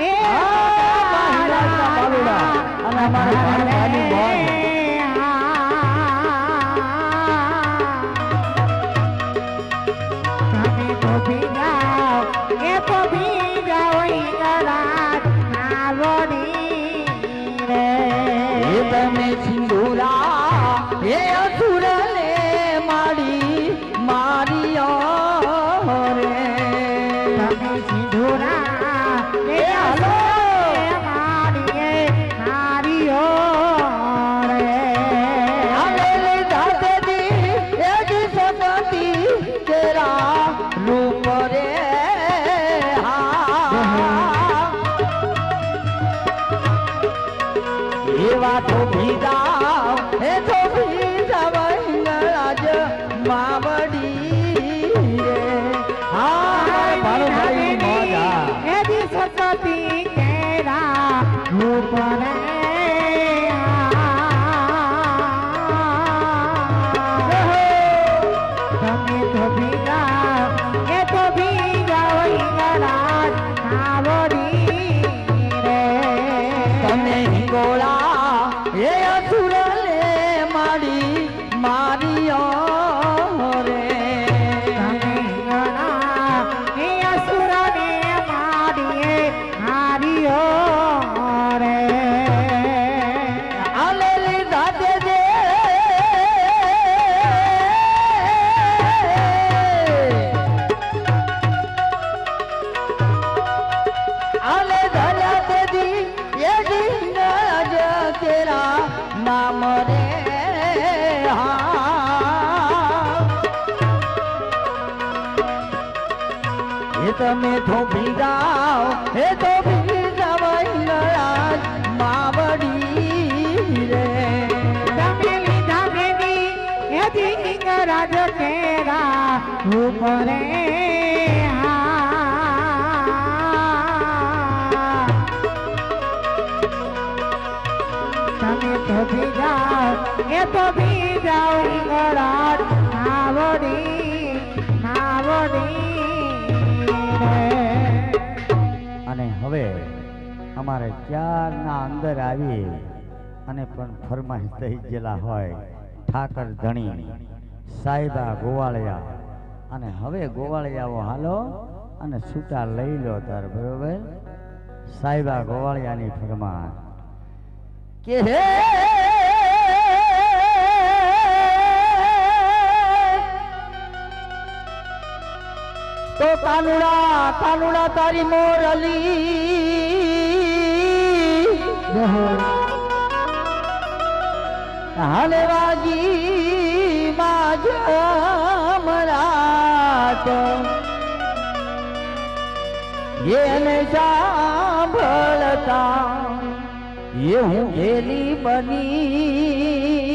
એ તો તમે થોભી હવે અમારે ચારના અંદર આવી અને પણ ફરમાઈશ થઈ ગયેલા હોય ઠાકર ધણી સાહેબા ગોવાળિયા અને હવે ગોવાળિયાઓ હાલો અને છૂટા લઈ લો તાર બરોબર? સાહેબા ગોવાળિયાની ફરમાન. કે હે તો કાનુડા કાનુડા તારી મોરલી હાલે વાગી માજ મરાત એને સાંભળતા એ હું ગેલી બની.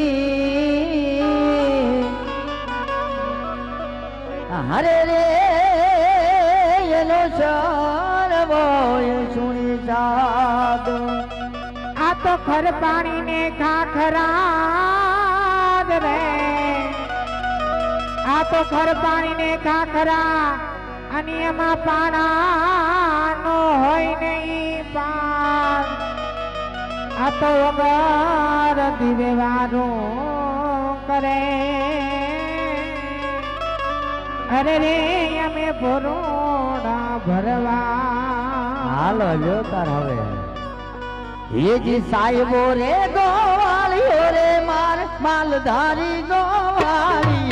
હરે રે એનો સર્વો એ સુણી જાદ આ તો ખર પાણી ને ખાખરા રે. આ તો ખર પાણી ને ખાખરા અને એમાં પાણા નો હોય નહીં પાન આ તો વગર દીવે કરે. અરે રે, અમે ભરોડા ભરવા હાલો જો તાર હવે. જી સાહેબો રે ગોવાળીઓ રે માર માલધારી ગોવાળીઓ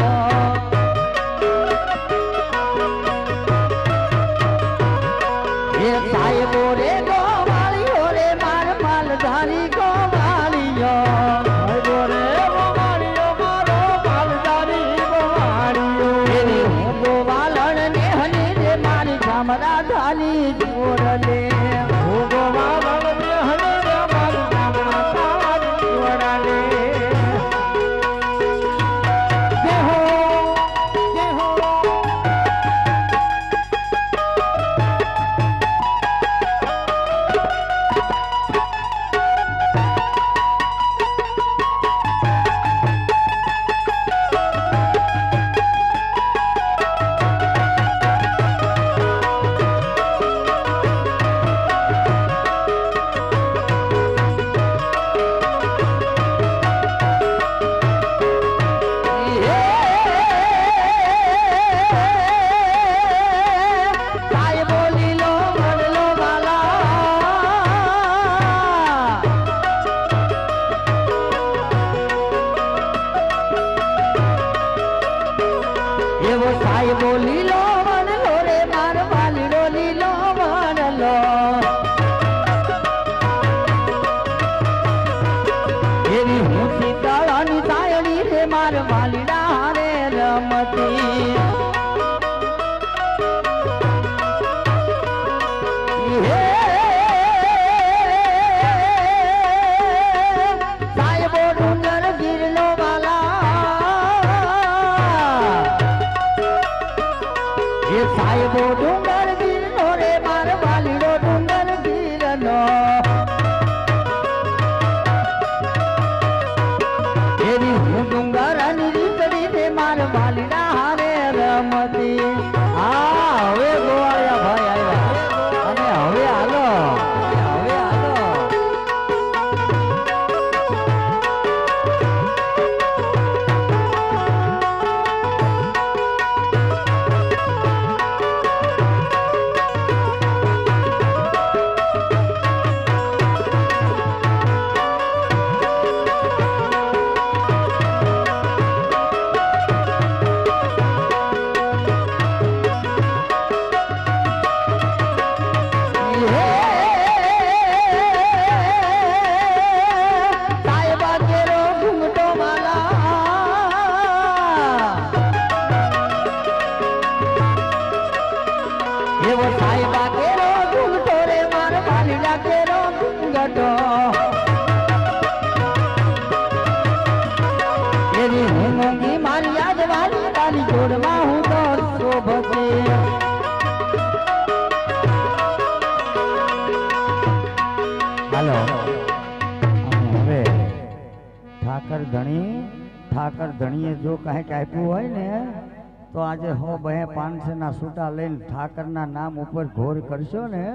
સૂટા લઈને ઠાકરના નામ ઉપર ઘોર કરશો ને,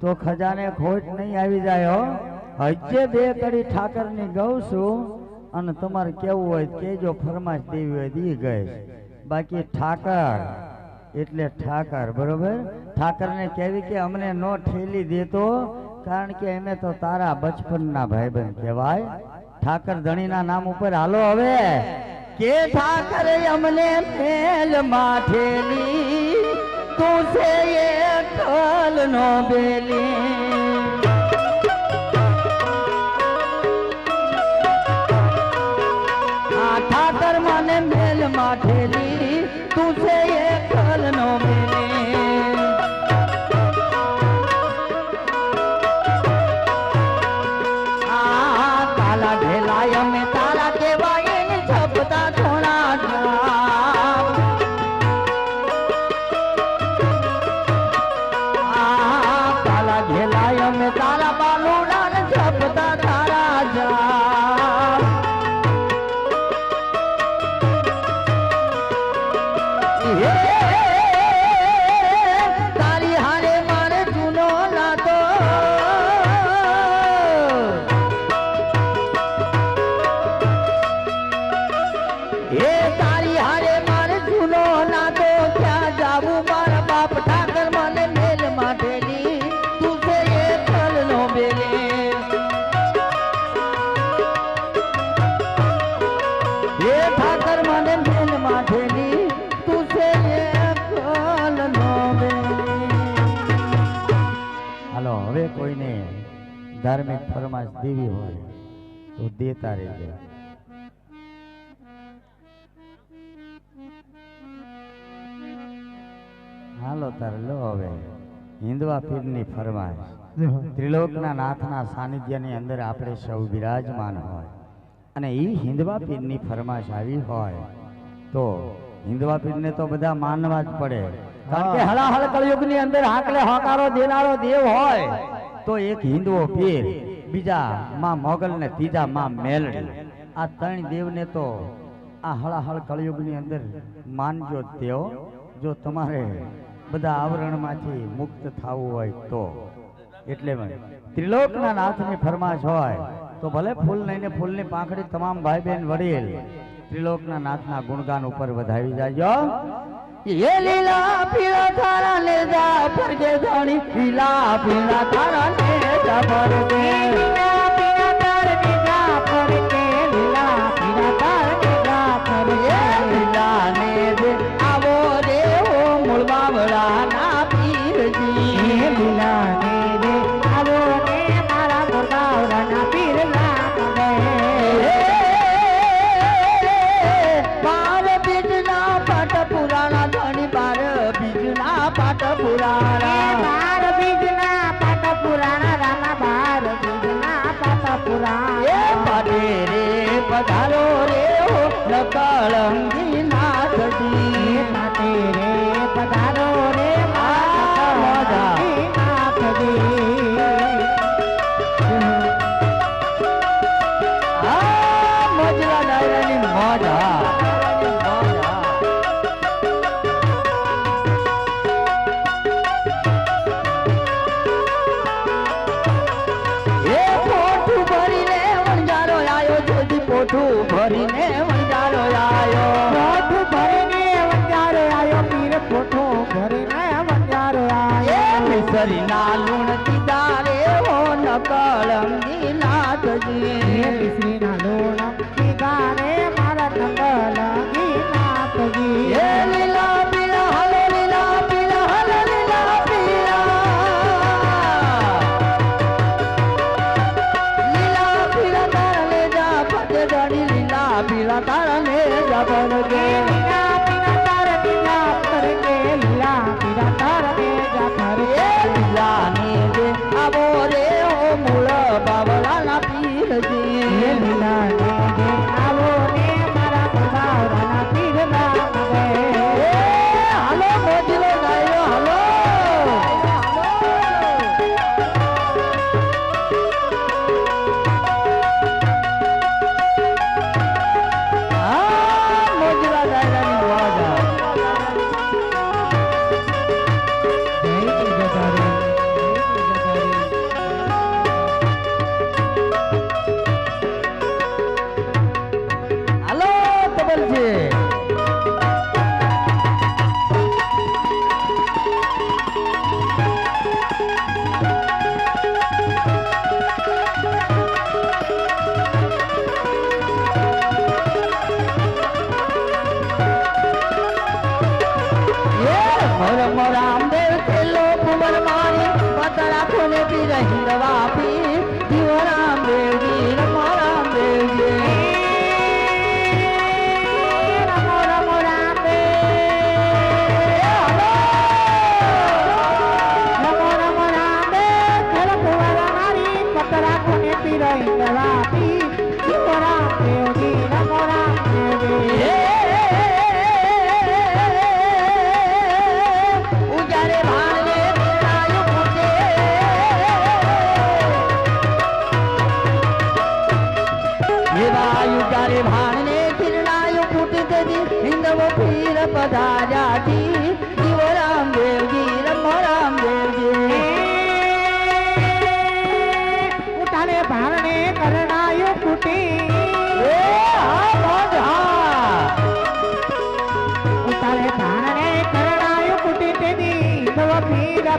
તો ખજાને ખોટ નહીં આવી જાય હો. હજે બે કડી ઠાકરની ગઉં છું અને તમારે કેવું હોય કે કેજો ફરમાશ દેવી હોય દી ગઈ બાકી ઠાકર, એટલે ઠાકર, બરોબર? ઠાકરને કહેવી કે અમને નો ઠેલી દેતો, કારણ કે અમે તો તારા બચપનના ભાઈબંધ કહેવાય. ઠાકર ધણીના નામ ઉપર હાલો હવે. કે ઠાકર અમને મેલ માઠેલી તું છે એ ઠલ નો બેલી. આ ઠાકર મને મેલ માઠેલી તું છે એ ઠલ નો બેલી. આ કાલા ઢેલાય હવે કોઈને ધાર્મિક ફરમાશ દેવી હોય તો દેતા રહેજો. હાલો તાર, લો હવે. હિન્દવા પીરની ફરમાશ. ત્રિલોકના નાથના સાનિધ્યની અંદર આપણે સૌ બિરાજમાન હોય અને એ હિન્દવા પીરની ફરમાશ આવી હોય તો હિન્દવા પીરને તો બધા માનવા જ પડે. કારણ કે હળાહળ કળયુગની અંદર હાકલે હકારો, દેનારો દેવ હોય, તો એક હિન્દુઓ પીર, બીજા માં મોગલ ને ત્રીજા માં મેલડી. આ ત્રણ દેવને તો આ હળાહળ કળયુગની અંદર માનજો તેઓ. જો તમારે બધા આવરણમાંથી મુક્ત થવું હોય તો. એટલે ત્રિલોકના નાથની ફરમાશ હોય, તો ભલે ફૂલ નહીં ને ફૂલની પાંખડી તમામ ભાઈ બહેન વડીલ ત્રિલોકના નાથના ગુણગાન ઉપર વધાવી જાજો. એ લીલા પીળા તારા ને જા ફરકે ધણી લીલા પીળા તારા ને જા પધારો રે નકળંગી નાથજી એ રે પધારો. હો પીરો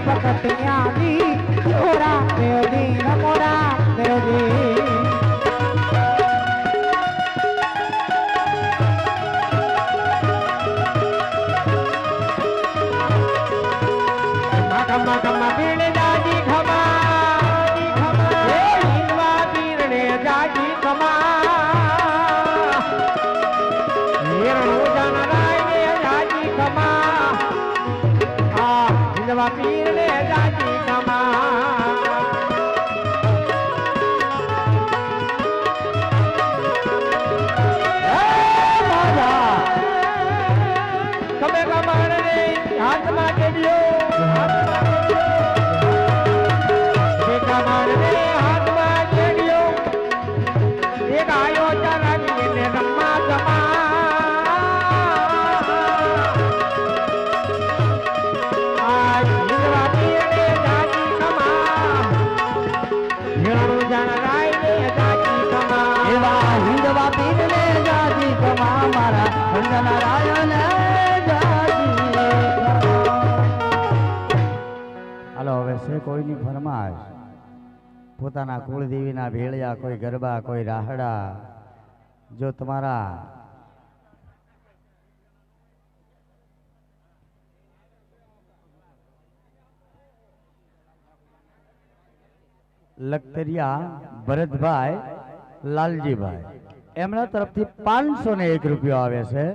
भगतिया दी छोरा देव दी नमोरा देव दी ಗಮ ಗಮ ಬೀಳೆ હાલો કોઈની ફરમાશ પોતાના કુળદેવીના ભેળિયા, કોઈ ગરબા, કોઈ રાહડા. જો તમારા લખતરિયા ભરતભાઈ, લાલજીભાઈ, એમના તરફથી પાંચસો ને એક રૂપિયો આવે છે.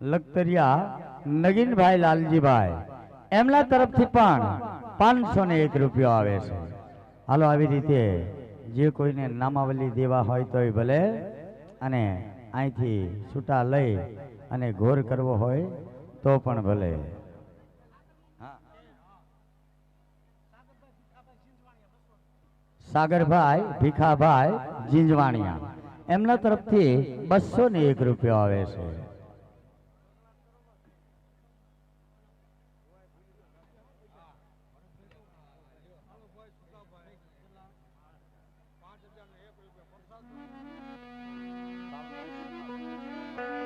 લખતરિયા નગીનભાઈ, લાલજીભાઈ. એમના તરફથી પણ પાંચસો ને એક રૂપિયો આવે છે. હાલો, આવી રીતે જે કોઈને નામાવલી દેવા હોય તોય ભલે અને અહીંથી છૂટા લઈ અને ઘોર કરવો હોય તો પણ ભલે. સાગરભાઈ, ભીખાભાઈ, જીંજવાણિયા, એમના તરફથી બસો ને એક રૂપિયો આવે છે.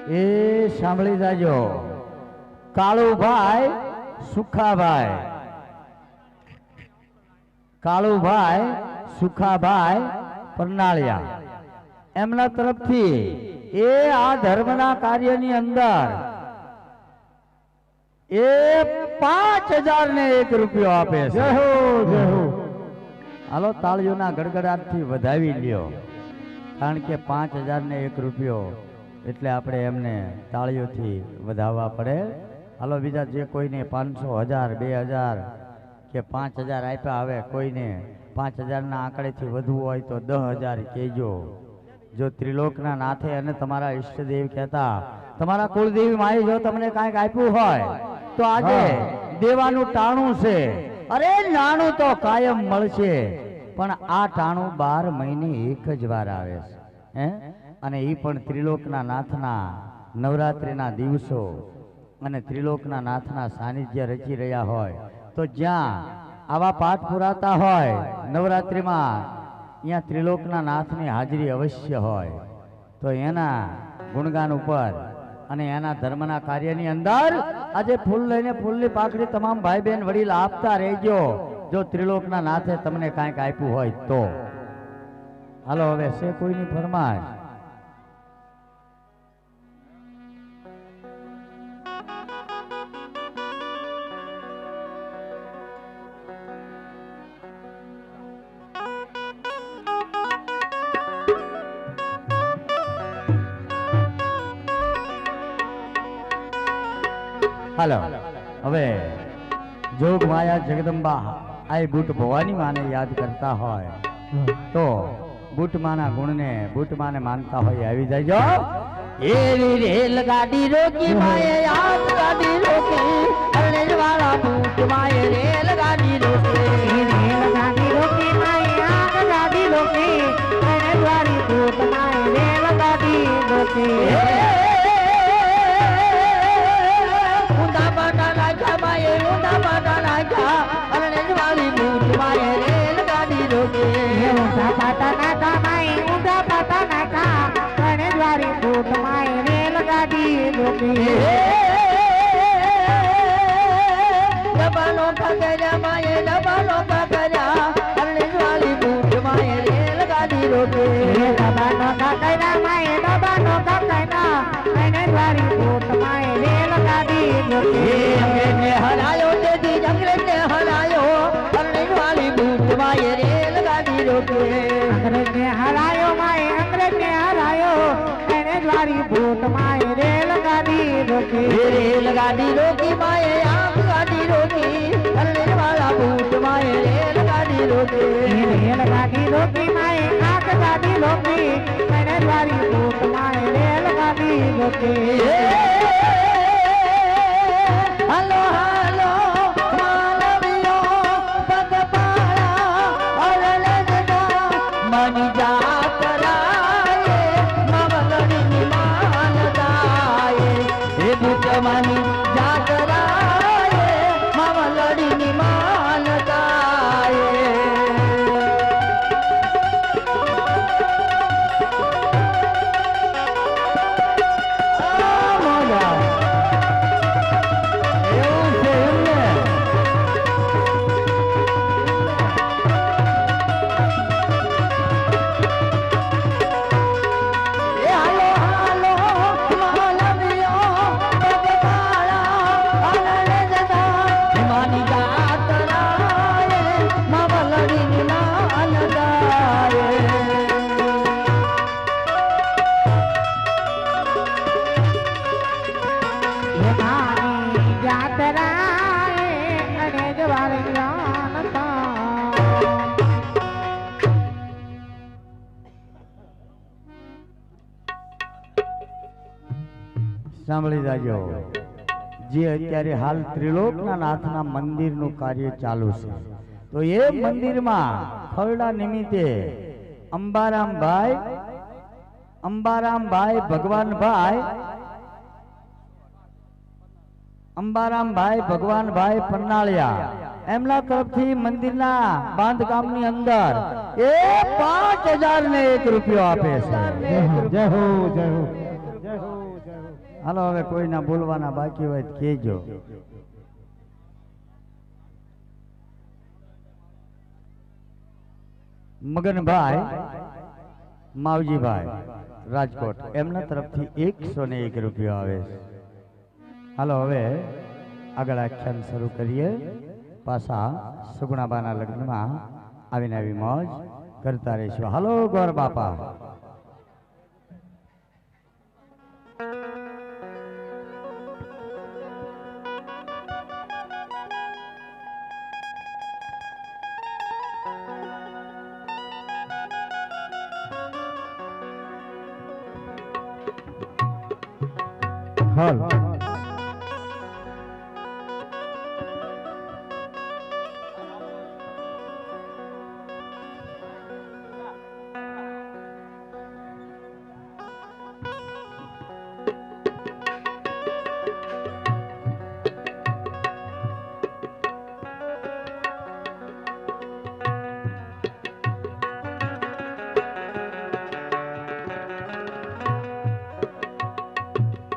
એ સાંભળી જાજો. કાળુભાઈ સુખાભાઈ. કાળુભાઈ સુખાભાઈ પરનાળિયા. એમના તરફથી એ આ ધર્મના કાર્યની અંદર એ પાંચ હજાર ને એક રૂપિયો આપે છે. હાલો તાળીઓના ગડગડાટથી વધાવી લ્યો. કારણ કે પાંચ હજાર ને એક રૂપિયો એટલે આપણે એમને તાળીઓથી વધાવવા પડે. હાલો બીજા જે કોઈને પાંચસો હજાર બે હજાર કે પાંચ હજાર આપ્યા હવે કોઈને પાંચ હજારના આંકડેથી વધુ હોય તો દસ હજાર કહેજો. જો ત્રિલોકના નાથે અને તમારા ઈષ્ટદેવ કહેતા તમારા કુળદેવી માએ જો તમને કાંઈક આપ્યું હોય તો આજે દેવાનું ટાણું છે. અરે નાણું તો કાયમ મળશે પણ આ ટાણું બાર મહિને એક જ વાર આવે છે. હે? અને એ પણ ત્રિલોકના નાથના નવરાત્રિના દિવસો અને ત્રિલોકના નાથના સાનિધ્ય રચી રહ્યા હોય. તો જ્યાં આવા પાઠ પુરાતા હોય, નવરાત્રિમાં અહીંયા ત્રિલોકના નાથની હાજરી અવશ્ય હોય. તો એના ગુણગાન ઉપર અને એના ધર્મના કાર્યની અંદર આજે ફૂલ લઈને ફૂલની પાકડી તમામ ભાઈ બહેન વડીલ આપતા રહેજો. જો ત્રિલોકના નાથે તમને કાંઈક આપ્યું હોય તો. હાલો, હવે છે કોઈની ફરમાશ હાલો. હવે જોગ માયા જગદંબા આ બુટ ભવાની માને યાદ કરતા હોય. તો બુટ માના ગુણને બુટ માને માનતા હોય આવી જાયજો એવી રેલ ગાડી રોકી માએ યાદ ગાડી રોકી. અરણેજ વાળા બુટ માએ રેલ ગાડી રોકી. રેલગાડી રોકી માય યાદ ગાડી રોકી. અને વાળી બુટ માય રેલગાડી રોકી. ડબાનો પકડ્યા માએ માએ રેલ અંગ્રેજને હરાયો તેથી અંગ્રેજને હરાયો અરણેજ વાળી બુટ માએ રેલ હરાયો એને દ્વારી ભૂત માય રેલગાડી રોકી રેલ ગાડી રોકી માએ આંખ ગાડી રોકી અરણેજ વાળા બૂટ માએ રેલ ગાડી રોકી રેલગાડી રોકી માય આગ ગાડી રોકી એને દ્વારી ભૂત માય રેલગાડી રોકી હલો હાલો સાંભળી જાજો. જે અત્યારે હાલ ત્રિલોકના મંદિરનું કાર્ય ચાલુ છે. તો એ મંદિરમાં ખરડા નિમિત્તે અંબારામભાઈ અંબારામભાઈ ભગવાનભાઈ અંબારામભાઈ ભગવાનભાઈ પન્નાળિયા એમના તરફથી મંદિરના બાંધકામની અંદર એ પાંચ હજાર ને એક રૂપિયો આપે છે. જય હો જય હો. હાલો, હવે કોઈના બોલવાના બાકી હોય કહેજો. મગનભાઈ, માવજીભાઈ, રાજકોટ, એમના તરફથી એકસો ને એક રૂપિયો આવે છે. હાલો, હવે આગળ આખ્યાન શરૂ કરીએ. પાછા સુગુણાબાના લગ્નમાં આવીને આવી મોજ કરતા રહીશું. હાલો, ગોર બાપા.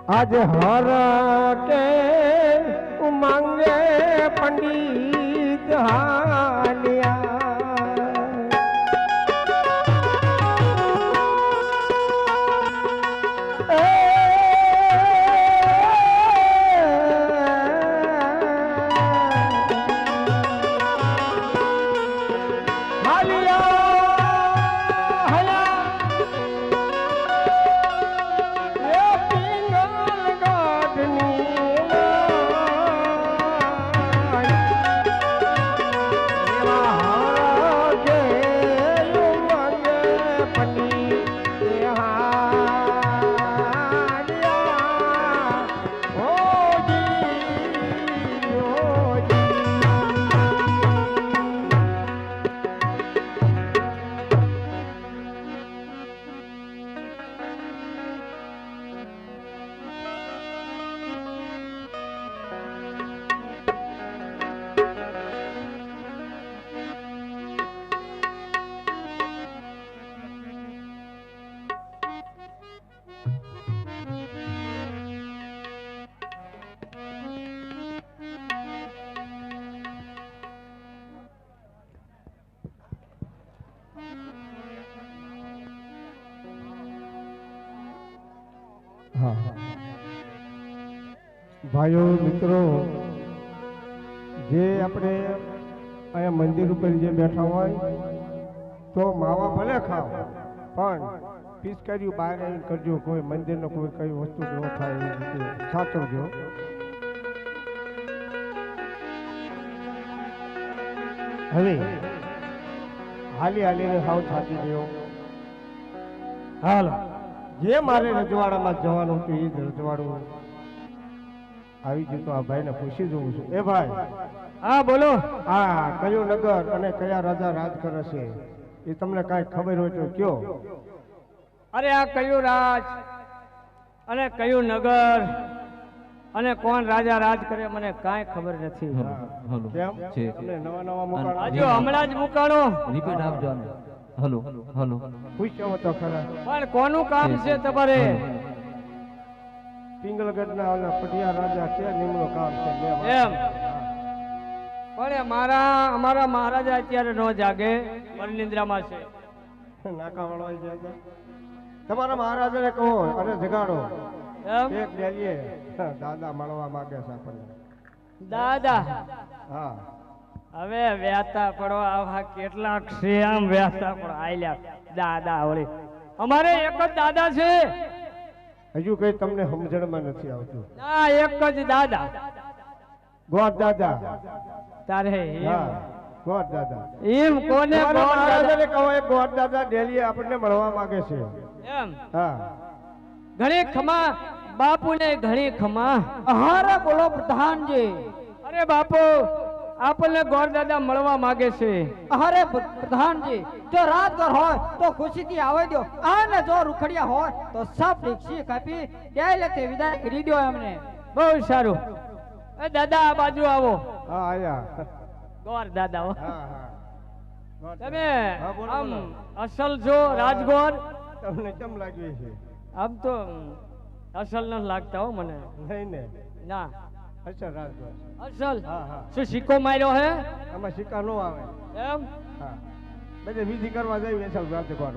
આજ હર કે ઉમંગે પંડિત હાલિયા હા. ભાઈઓ, મિત્રો, જે આપણે અહીંયા મંદિર ઉપર જે બેઠા હોય, તો માવા ભલે ખાવ, પણ પિચકારીઓ બહાર આવીને કરજો, કોઈ મંદિરનો કોઈ કઈ વસ્તુ ન થાય સાચવજો. હવે, હાલી હાલીને હાવ થાકી ગયો. હાલ. જે મારે રજવાડામાં જવાનું હતું એ જ રજવાડું આવી ગયું તો આ ભાઈને પૂછી જોઉં છું. એ ભાઈ હા બોલો. હા કયું નગર અને કયા રાજા રાજ કરે છે? એ તમને કાંઈ ખબર હોય તો કયો. અરે આ કયું રાજ અને કયું નગર અને કોણ રાજા રાજ કરે મને કાંઈ ખબર નથી. કેમ? છે. તમને નવા નવા મુકાણ હજુ હમણાં જ મુકાણો. રિપીટ આપજો આને. હલો ખુશ પૂછ્યો તો ખરા. પણ કોનું કામ છે તમારે? પિંગલગઢના ઓલા પટિયા રાજા કે નિમણું કામ છે એમ. પણ મારા અમારા મહારાજા અત્યારે ન જાગે પરનિંદ્રામાં છે. નાકા વાળો જાગે. તમારા મહારાજાને કહો અરે જગાડો. એમ? એક ડેલીએ દાદા મળવા માંગે છે આપણને. દાદા? હા. હવે વ્યાતા પડો આવા કેટલાક છે આમ વ્યાતા પડો આયલા દાદા વળી. અમારે એક જ દાદા છે. હજુ કઈ તમને સમજણમાં નથી આવતું. ના એક જ દાદા. ગોડ દાદા. તારે ગોડ દાદા. એમ કોને તમારા દાદા? કહો એ ગોડ દાદા ડેલી આપણને મળવા માંગે છે. એમ? હા. ઘણી ખમા બાપુને ઘણી ખમા. અરે બોલો પ્રધાનજી. અરે બાપુ આપણને ગોર દાદા મળવા માંગે છે. અરે પ્ર- પ્રધાનજી જો રાતગર હોય તો ખુશીથી આવે દો અને જો રૂખડિયા હોય તો સાફ રિક્ષી કાપી ડાયરેક્ટ વિદાય કરી દો એમને. બહુ સારું. એ દાદા આ બાજુ આવો. હા આયા. ગોર દાદા હા હા. તમે આમ અસલ છો રાજગોર? તમને કેમ લાગ્યું છે? આમ તો અસલ ન લાગતા હો મને. નહીં ને ના. અચ્છા રાજગોર અસલ હા હા. શું સિક્કો માર્યો હે? આમાં સિક્કા નો આવે. એમ? હા. બધે વિધિ કરવા જઈએ અસલ રાજગોર